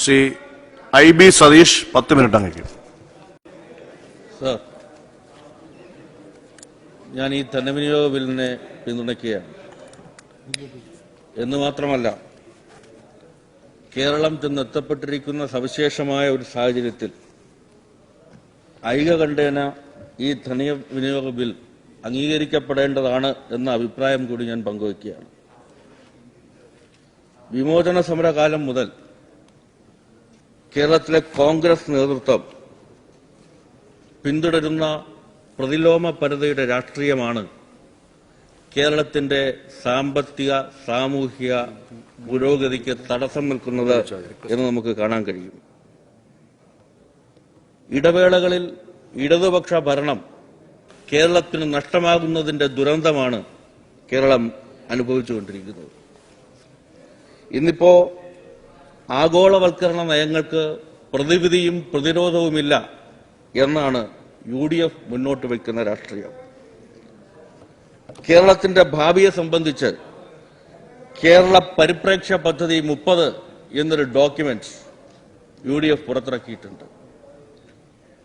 Shri I B Satheesh പത്ത് minute അങ്ങേക്ക് ഞാൻ ഈ ധനവിനിയോഗ ബില്ലിനെ പിന്തുണയ്ക്കുകയാണ്. എന്ന് മാത്രമല്ല കേരളം ചെന്നെത്തപ്പെട്ടിരിക്കുന്ന സവിശേഷമായ ഒരു സാഹചര്യത്തിൽ ഐകകണ്ഠേന ഈ ധനവിനിയോഗ ബിൽ അംഗീകരിക്കപ്പെടേണ്ടതാണ് എന്ന അഭിപ്രായം കൂടി ഞാൻ പങ്കുവയ്ക്കുകയാണ്. വിമോചന സമരകാലം മുതൽ കേരളത്തിലെ കോൺഗ്രസ് നേതൃത്വം പിന്തുടരുന്ന പ്രതിലോമ പരതയുടെ രാഷ്ട്രീയമാണ് കേരളത്തിന്റെ സാമ്പത്തിക സാമൂഹിക പുരോഗതിക്ക് തടസ്സം നിൽക്കുന്നത് എന്ന് നമുക്ക് കാണാൻ കഴിയും. ഇടവേളകളിൽ ഇടതുപക്ഷ ഭരണം കേരളത്തിന് നഷ്ടമാകുന്നതിന്റെ ദുരന്തമാണ് കേരളം അനുഭവിച്ചുകൊണ്ടിരിക്കുന്നത്. ഇന്നിപ്പോ ആഗോളവൽക്കരണ നയങ്ങൾക്ക് പ്രതിവിധിയും പ്രതിരോധവുമില്ല എന്നാണ് യു ഡി എഫ് മുന്നോട്ട് വയ്ക്കുന്ന രാഷ്ട്രീയം. കേരളത്തിന്റെ ഭാവിയെ സംബന്ധിച്ച് കേരള പരിപ്രേക്ഷ്യ പദ്ധതി മുപ്പത് എന്നൊരു ഡോക്യുമെന്റ് യു ഡി എഫ് പുറത്തിറക്കിയിട്ടുണ്ട്.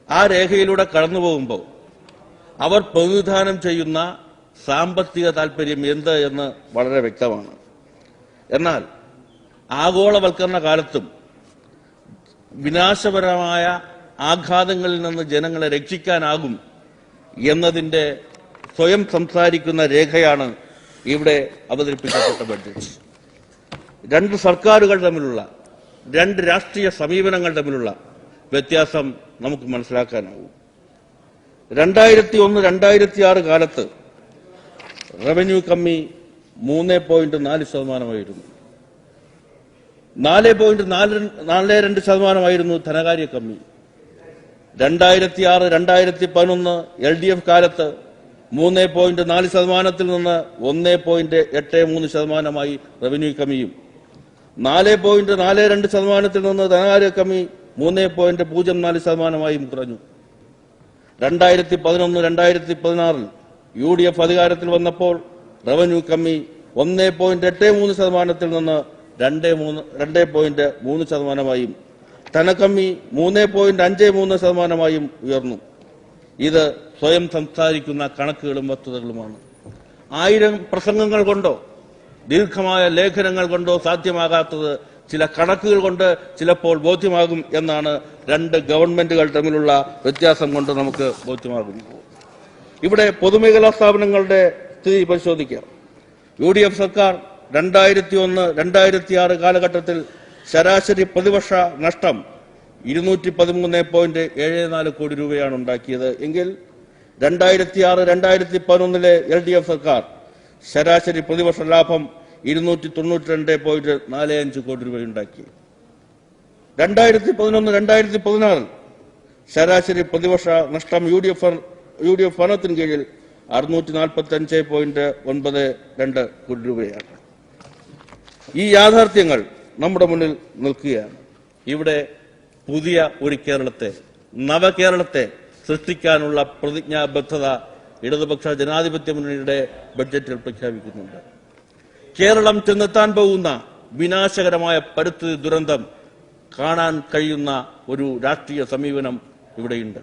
ആ രേഖയിലൂടെ കടന്നു പോകുമ്പോൾ അവർ പ്രതിനിധാനം ചെയ്യുന്ന സാമ്പത്തിക താല്പര്യം എന്ത് എന്ന് വളരെ വ്യക്തമാണ്. എന്നാൽ ആഗോളവൽക്കരണ കാലത്തും വിനാശപരമായ ആഘാതങ്ങളിൽ നിന്ന് ജനങ്ങളെ രക്ഷിക്കാനാകും എന്നതിന്റെ സ്വയം സംസാരിക്കുന്ന രേഖയാണ് ഇവിടെ അവതരിപ്പിക്കപ്പെട്ട ബഡ്ജറ്റ്. രണ്ട് സർക്കാരുകൾ തമ്മിലുള്ള രണ്ട് രാഷ്ട്രീയ സമീപനങ്ങൾ തമ്മിലുള്ള വ്യത്യാസം നമുക്ക് മനസ്സിലാക്കാനാവും രണ്ടായിരത്തി ഒന്ന് രണ്ടായിരത്തി ആറ് കാലത്ത് റവന്യൂ കമ്മി മൂന്ന് പോയിന്റ് നാല് ശതമാനമായിരുന്നു. നാല് പോയിന്റ് നാല് നാല് രണ്ട് ശതമാനമായിരുന്നു ധനകാര്യ കമ്മി. രണ്ടായിരത്തി ആറ് രണ്ടായിരത്തി പതിനൊന്ന് എൽ ഡി എഫ് കാലത്ത് മൂന്ന് പോയിന്റ് നാല് ശതമാനത്തിൽ നിന്ന് ഒന്ന് പോയിന്റ് എട്ട് മൂന്ന് ശതമാനമായി റവന്യൂ കമ്മിയും. നാല് പോയിന്റ് നാല് രണ്ട് ശതമാനത്തിൽ നിന്ന് ധനകാര്യ കമ്മി മൂന്ന് പോയിന്റ് പൂജ്യം നാല് ശതമാനമായും കുറഞ്ഞു. രണ്ടായിരത്തി പതിനൊന്ന് രണ്ടായിരത്തി പതിനാറിൽ യു ഡി എഫ് അധികാരത്തിൽ വന്നപ്പോൾ റവന്യൂ കമ്മി ഒന്ന് പോയിന്റ് എട്ട് മൂന്ന് ശതമാനത്തിൽ നിന്ന് രണ്ട് മൂന്ന് രണ്ട് പോയിന്റ് മൂന്ന് ശതമാനമായും ധനക്കമ്മി മൂന്ന് പോയിന്റ് അഞ്ച് മൂന്ന് ശതമാനമായും ഉയർന്നു. ഇത് സ്വയം സംസാരിക്കുന്ന കണക്കുകളും വസ്തുതകളുമാണ്. ആയിരം പ്രസംഗങ്ങൾ കൊണ്ടോ ദീർഘമായ ലേഖനങ്ങൾ കൊണ്ടോ സാധ്യമാകാത്തത് ചില കണക്കുകൾ കൊണ്ട് ചിലപ്പോൾ ബോധ്യമാകും എന്നാണ് രണ്ട് ഗവൺമെന്റുകൾ തമ്മിലുള്ള വ്യത്യാസം കൊണ്ട് നമുക്ക് ബോധ്യമാകുന്നത് ഇവിടെ പൊതുമേഖലാ സ്ഥാപനങ്ങളുടെ സ്ഥിതി പരിശോധിക്കാം. യു സർക്കാർ രണ്ടായിരത്തി ഒന്ന് രണ്ടായിരത്തി ആറ് കാലഘട്ടത്തിൽ ശരാശരി പ്രതിവർഷ നഷ്ടം ഇരുന്നൂറ്റി പതിമൂന്ന് പോയിന്റ് ഏഴ് നാല് കോടി രൂപയാണ് ഉണ്ടാക്കിയത്. എങ്കിൽ രണ്ടായിരത്തി ആറ് രണ്ടായിരത്തി പതിനൊന്നിലെ എൽ ഡി എഫ് സർക്കാർ ശരാശരി പ്രതിവർഷ ലാഭം ഇരുന്നൂറ്റി തൊണ്ണൂറ്റി രണ്ട് പോയിന്റ് നാല് അഞ്ച് കോടി രൂപയുണ്ടാക്കി. രണ്ടായിരത്തി പതിനൊന്ന് രണ്ടായിരത്തി പതിനാറിൽ ശരാശരി പ്രതിവർഷ നഷ്ടം U D F U D F ഭരണത്തിന് കീഴിൽ അറുന്നൂറ്റി നാൽപ്പത്തി അഞ്ച് പോയിന്റ് ഒൻപത് രണ്ട് കോടി രൂപയാണ്. ഈ യാഥാർത്ഥ്യങ്ങൾ നമ്മുടെ മുന്നിൽ നിൽക്കുകയാണ്. ഇവിടെ പുതിയ ഒരു കേരളത്തെ നവകേരളത്തെ സൃഷ്ടിക്കാനുള്ള പ്രതിജ്ഞാബദ്ധത ഇടതുപക്ഷ ജനാധിപത്യ മുന്നണിയുടെ ബഡ്ജറ്റിൽ പ്രഖ്യാപിക്കുന്നുണ്ട്. കേരളം ചെന്നെത്താൻ പോകുന്ന വിനാശകരമായ പരിസ്ഥിതി ദുരന്തം കാണാൻ കഴിയുന്ന ഒരു രാഷ്ട്രീയ സമീപനം ഇവിടെയുണ്ട്.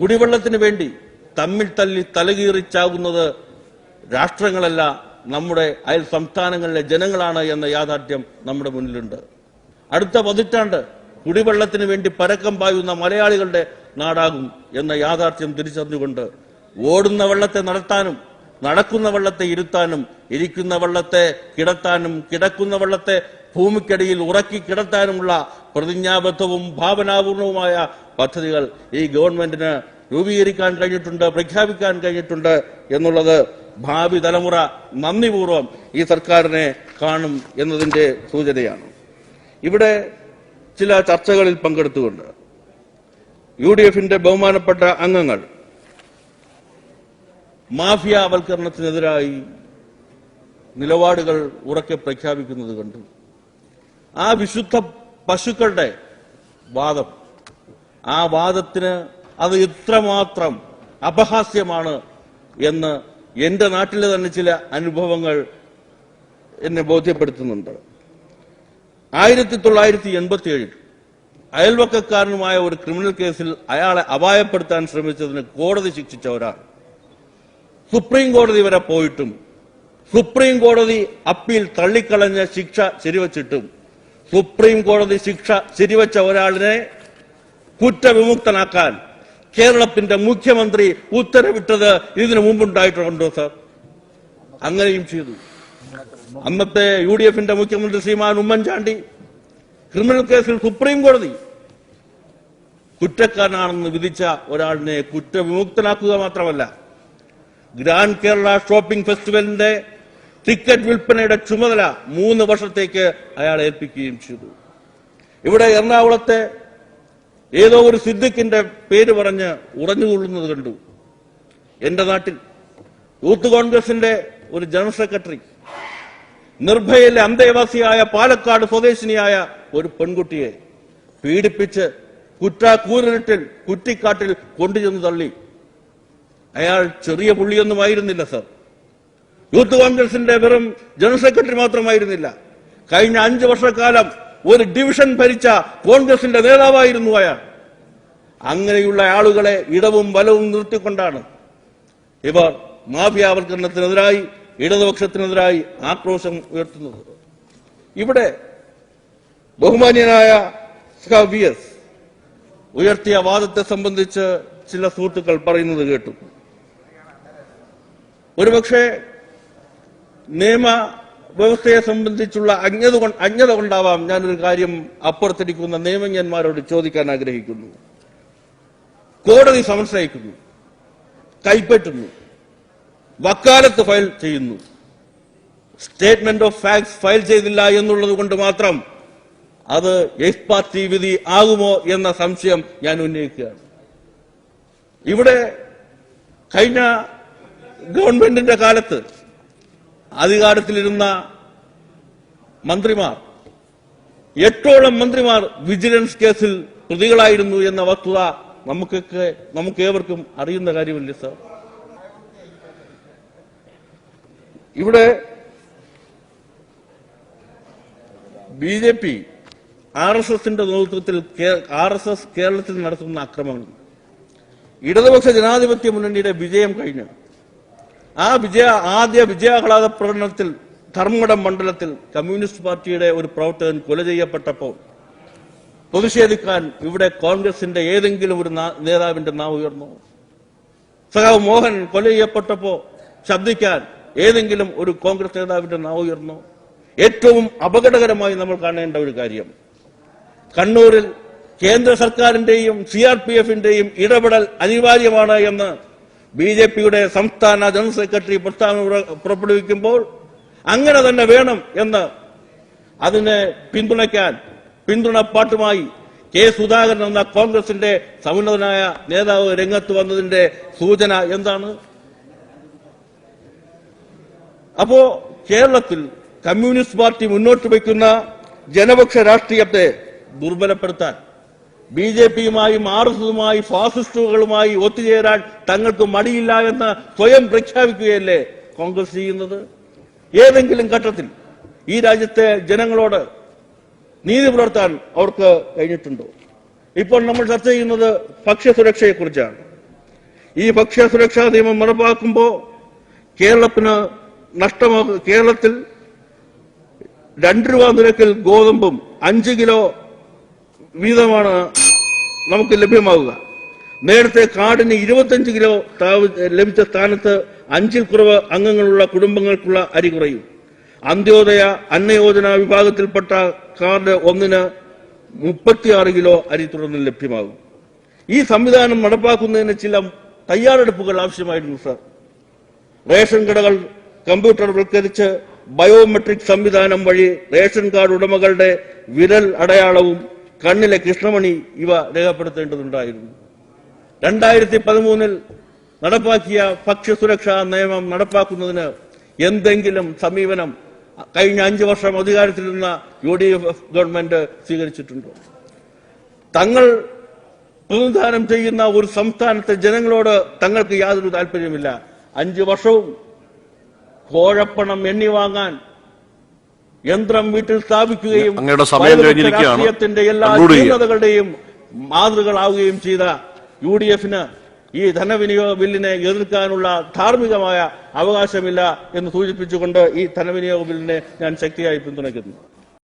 കുടിവെള്ളത്തിന് വേണ്ടി തമ്മിൽ തല്ലി തലകീറിച്ചാകുന്നത് രാഷ്ട്രങ്ങളല്ല നമ്മുടെ അയൽ സംസ്ഥാനങ്ങളിലെ ജനങ്ങളാണ് എന്ന യാഥാർത്ഥ്യം നമ്മുടെ മുന്നിലുണ്ട്. അടുത്ത പതിറ്റാണ്ട് കുടിവെള്ളത്തിന് വേണ്ടി പരക്കം പായുന്ന മലയാളികളുടെ നാടാകും എന്ന യാഥാർത്ഥ്യം തിരിച്ചറിഞ്ഞുകൊണ്ട് ഓടുന്ന വെള്ളത്തെ നടത്താനും നടക്കുന്ന വെള്ളത്തെ ഇരുത്താനും ഇരിക്കുന്ന വെള്ളത്തെ കിടത്താനും കിടക്കുന്ന വെള്ളത്തെ ഭൂമിക്കടിയിൽ ഉറക്കി കിടത്താനുമുള്ള പ്രതിജ്ഞാബദ്ധവും ഭാവനാപൂർണവുമായ പദ്ധതികൾ ഈ ഗവൺമെന്റിന് രൂപീകരിക്കാൻ കഴിഞ്ഞിട്ടുണ്ട് പ്രഖ്യാപിക്കാൻ കഴിഞ്ഞിട്ടുണ്ട് എന്നുള്ളത് ഭാവി തലമുറ നന്ദിപൂർവം ഈ സർക്കാരിനെ കാണും എന്നതിന്റെ സൂചനയാണ്. ഇവിടെ ചില ചർച്ചകളിൽ പങ്കെടുത്തുകൊണ്ട് യു ഡി എഫിന്റെ ബഹുമാനപ്പെട്ട അംഗങ്ങൾ മാഫിയാവൽക്കരണത്തിനെതിരായി നിലപാടുകൾ ഉറക്കെ പ്രഖ്യാപിക്കുന്നത് കണ്ടു. ആ വിശുദ്ധ പശുക്കളുടെ വാദം ആ വാദത്തിന് അത് ഇത്രമാത്രം അപഹാസ്യമാണ് എന്ന് എന്റെ നാട്ടിലെ തന്നെ ചില അനുഭവങ്ങൾ എന്നെ ബോധ്യപ്പെടുത്തുന്നുണ്ട്. ആയിരത്തി തൊള്ളായിരത്തി എൺപത്തി ഏഴിൽ അയൽവക്കക്കാരനുമായ ഒരു ക്രിമിനൽ കേസിൽ അയാളെ അപായപ്പെടുത്താൻ ശ്രമിച്ചതിന് കോടതി ശിക്ഷിച്ച ഒരാൾ. സുപ്രീം കോടതി വരെ പോയിട്ടും സുപ്രീം കോടതി അപ്പീൽ തള്ളിക്കളഞ്ഞ ശിക്ഷ ശരിവച്ചിട്ടും സുപ്രീം കോടതി ശിക്ഷ ശരിവച്ച ഒരാളിനെ കുറ്റവിമുക്തനാക്കാൻ കേരളത്തിന്റെ മുഖ്യമന്ത്രി ഉത്തരവിട്ടത് ഇതിനു മുമ്പുണ്ടായിട്ടുണ്ടോ സാർ? അങ്ങനെയും ചെയ്തു. അന്നത്തെ യു ഡി എഫിന്റെ മുഖ്യമന്ത്രി ശ്രീമാൻ ഉമ്മൻചാണ്ടി ക്രിമിനൽ കേസിൽ സുപ്രീം കോടതി കുറ്റക്കാരനാണെന്ന് വിധിച്ച ഒരാളിനെ കുറ്റവിമുക്തനാക്കുക മാത്രമല്ല ഗ്രാൻഡ് കേരള ഷോപ്പിംഗ് ഫെസ്റ്റിവലിന്റെ ടിക്കറ്റ് വിൽപ്പനയുടെ ചുമതല മൂന്ന് വർഷത്തേക്ക് അയാൾ ഏൽപ്പിക്കുകയും ചെയ്തു. ഇവിടെ എറണാകുളത്തെ ഏതോ ഒരു സിദ്ദിഖിന്റെ പേര് പറഞ്ഞ് ഉറഞ്ഞുകൊള്ളുന്നത് കണ്ടു. എന്റെ നാട്ടിൽ യൂത്ത് കോൺഗ്രസിന്റെ ഒരു ജനറൽ സെക്രട്ടറി നിർഭയയിലെ അന്തേവാസിയായ പാലക്കാട് സ്വദേശിനിയായ ഒരു പെൺകുട്ടിയെ പീഡിപ്പിച്ച് കുറ്റാക്കൂരിട്ടിൽ കുറ്റിക്കാട്ടിൽ കൊണ്ടുചെന്ന് തള്ളി. അയാൾ ചെറിയ പുള്ളിയൊന്നുമായിരുന്നില്ല സർ. യൂത്ത് കോൺഗ്രസിന്റെ വെറും ജനറൽ സെക്രട്ടറി മാത്രമായിരുന്നില്ല. കഴിഞ്ഞ അഞ്ചു വർഷക്കാലം ഒരു ഡിവിഷൻ ഭരിച്ച കോൺഗ്രസിന്റെ നേതാവായിരുന്നു അയാൾ. അങ്ങനെയുള്ള ആളുകളെ ഇടവും വലവും നിർത്തിക്കൊണ്ടാണ് ഇവർ മാഫിയാവൽക്കരണത്തിനെതിരായി ഇടതുപക്ഷത്തിനെതിരായി ആക്രോശം ഉയർത്തുന്നത്. ഇവിടെ ബഹുമാന്യനായ വി എസ് ഉയർത്തിയ വാദത്തെ സംബന്ധിച്ച് ചില സുഹൃത്തുക്കൾ പറയുന്നത് കേട്ടു. ഒരുപക്ഷെ നിയമ വ്യവസ്ഥയെ സംബന്ധിച്ചുള്ള അജ്ഞത അജ്ഞത കൊണ്ടാവാം ഞാനൊരു കാര്യം അപ്പുറത്തിരിക്കുന്ന നിയമജ്ഞന്മാരോട് ചോദിക്കാൻ ആഗ്രഹിക്കുന്നു. കോടതി സമൻസ് കൈപ്പറ്റുന്നു. വക്കാലത്ത് ഫയൽ ചെയ്യുന്നു. സ്റ്റേറ്റ്മെന്റ് ഓഫ് ഫാക്ട്സ് ഫയൽ ചെയ്തില്ല എന്നുള്ളത് കൊണ്ട് മാത്രം അത് എക്സ് പാർട്ടി വിധി ആകുമോ എന്ന സംശയം ഞാൻ ഉന്നയിക്കുകയാണ്. ഇവിടെ കഴിഞ്ഞ ഗവൺമെന്റിന്റെ കാലത്ത് അധികാരത്തിലിരുന്ന മന്ത്രിമാർ എട്ടോളം മന്ത്രിമാർ വിജിലൻസ് കേസിൽ പ്രതികളായിരുന്നു എന്ന വസ്തുത നമുക്കൊക്കെ നമുക്ക് ഏവർക്കും അറിയുന്ന കാര്യമല്ലേ സർ? ഇവിടെ B J P R S എസിന്റെ നേതൃത്വത്തിൽ ആർ എസ് എസ് കേരളത്തിൽ നടത്തുന്ന അക്രമങ്ങൾ. ഇടതുപക്ഷ ജനാധിപത്യ മുന്നണിയുടെ വിജയം കഴിഞ്ഞു. ആ വിജയ ആദ്യ വിജയാഹ്ലാദ പ്രകടനത്തിൽ ധർമ്മടം മണ്ഡലത്തിൽ കമ്മ്യൂണിസ്റ്റ് പാർട്ടിയുടെ ഒരു പ്രവർത്തകൻ കൊല ചെയ്യപ്പെട്ടപ്പോൾ പ്രതിഷേധിക്കാൻ ഇവിടെ കോൺഗ്രസിന്റെ ഏതെങ്കിലും ഒരു നേതാവിന്റെ നാവ് ഉയർന്നു. സഖാവ് മോഹൻ കൊല ചെയ്യപ്പെട്ടപ്പോ ശബ്ദിക്കാൻ ഏതെങ്കിലും ഒരു കോൺഗ്രസ് നേതാവിന്റെ നാവ് ഉയർന്നു. ഏറ്റവും അപകടകരമായി നമ്മൾ കാണേണ്ട ഒരു കാര്യം കണ്ണൂരിൽ കേന്ദ്ര സർക്കാരിന്റെയും സി ആർ പി എഫിന്റെയും ഇടപെടൽ അനിവാര്യമാണ് എന്ന് ബി ജെ പിയുടെ സംസ്ഥാന ജനറൽ സെക്രട്ടറി പ്രസ്താവന പുറപ്പെടുവിക്കുമ്പോൾ അങ്ങനെ തന്നെ വേണം എന്ന് അതിനെ പിന്തുണയ്ക്കാൻ പിന്തുണപ്പാട്ടുമായി കെ സുധാകരൻ എന്ന കോൺഗ്രസിന്റെ സമുന്നതനായ നേതാവ് രംഗത്ത് വന്നതിന്റെ സൂചന എന്താണ്? അപ്പോ കേരളത്തിൽ കമ്മ്യൂണിസ്റ്റ് പാർട്ടി മുന്നോട്ട് വയ്ക്കുന്ന ജനപക്ഷ രാഷ്ട്രീയത്തെ ദുർബലപ്പെടുത്താൻ ബി ജെ പിയുമായും ആർ എസ് എസുമായി ഫാസിസ്റ്റുകളുമായി ഒത്തുചേരാൻ തങ്ങൾക്ക് മടിയില്ല എന്ന് സ്വയം പ്രഖ്യാപിക്കുകയല്ലേ കോൺഗ്രസ് ചെയ്യുന്നത്? ഏതെങ്കിലും ഘട്ടത്തിൽ ഈ രാജ്യത്തെ ജനങ്ങളോട് നീതി പുലർത്താൻ അവർക്ക് കഴിഞ്ഞിട്ടുണ്ടോ? ഇപ്പോൾ നമ്മൾ ചർച്ച ചെയ്യുന്നത് ഭക്ഷ്യസുരക്ഷയെക്കുറിച്ചാണ് ഈ ഭക്ഷ്യസുരക്ഷാ നിയമം നടപ്പാക്കുമ്പോൾ കേരളത്തിന് നഷ്ടമാകും കേരളത്തിൽ രണ്ട് രൂപ നിരക്കിൽ ഗോതമ്പും അഞ്ച് കിലോ വീതമാണ് നമുക്ക് ലഭ്യമാവുക. നേരത്തെ കാടിന് ഇരുപത്തഞ്ച് കിലോ ലഭിച്ച സ്ഥാനത്ത് അഞ്ചിൽ കുറവ് അംഗങ്ങളുള്ള കുടുംബങ്ങൾക്കുള്ള അരി കുറയും. അന്ത്യോദയ അന്നയോജന വിഭാഗത്തിൽപ്പെട്ട കാർഡ് ഒന്നിന് മുപ്പത്തിയാറ് കിലോ അരി തുടർന്ന് ലഭ്യമാകും. ഈ സംവിധാനം നടപ്പാക്കുന്നതിന് ചില തയ്യാറെടുപ്പുകൾ ആവശ്യമായിരുന്നു സർ. റേഷൻ കടകൾ കമ്പ്യൂട്ടർ കമ്പ്യൂട്ടർവൽക്കരിച്ച് ബയോമെട്രിക് സംവിധാനം വഴി റേഷൻ കാർഡ് ഉടമകളുടെ വിരൽ അടയാളവും കണ്ണിലെ കൃഷ്ണമണി ഇവ രേഖപ്പെടുത്തേണ്ടതുണ്ടായിരുന്നു. രണ്ടായിരത്തി പതിമൂന്നിൽ നടപ്പാക്കിയ ഭക്ഷ്യസുരക്ഷാ നിയമം നടപ്പാക്കുന്നതിന് എന്തെങ്കിലും സമീപനം കഴിഞ്ഞ അഞ്ചു വർഷം അധികാരത്തിലിരുന്ന യു ഡി എഫ് ഗവൺമെന്റ് സ്വീകരിച്ചിട്ടുണ്ടോ? തങ്ങൾ പ്രതിനിധാനം ചെയ്യുന്ന ഒരു സംസ്ഥാനത്തെ ജനങ്ങളോട് തങ്ങൾക്ക് യാതൊരു താല്പര്യമില്ല അഞ്ചു വർഷവും കോഴപ്പണം എണ്ണി വാങ്ങാൻ യന്ത്രം വീട്ടിൽ സ്ഥാപിക്കുകയും. രാഷ്ട്രീയത്തിന്റെ എല്ലാ. ന്യൂനതകളുടെയും മാതൃകളാവുകയും ചെയ്ത യു ഡി എഫിന് ഈ ധനവിനിയോഗ ബില്ലിനെ എതിർക്കാനുള്ള ധാർമ്മികമായ അവകാശമില്ല എന്ന് സൂചിപ്പിച്ചുകൊണ്ട് ഈ ധനവിനിയോഗ ബില്ലിനെ ഞാൻ ശക്തിയായി പിന്തുണയ്ക്കുന്നു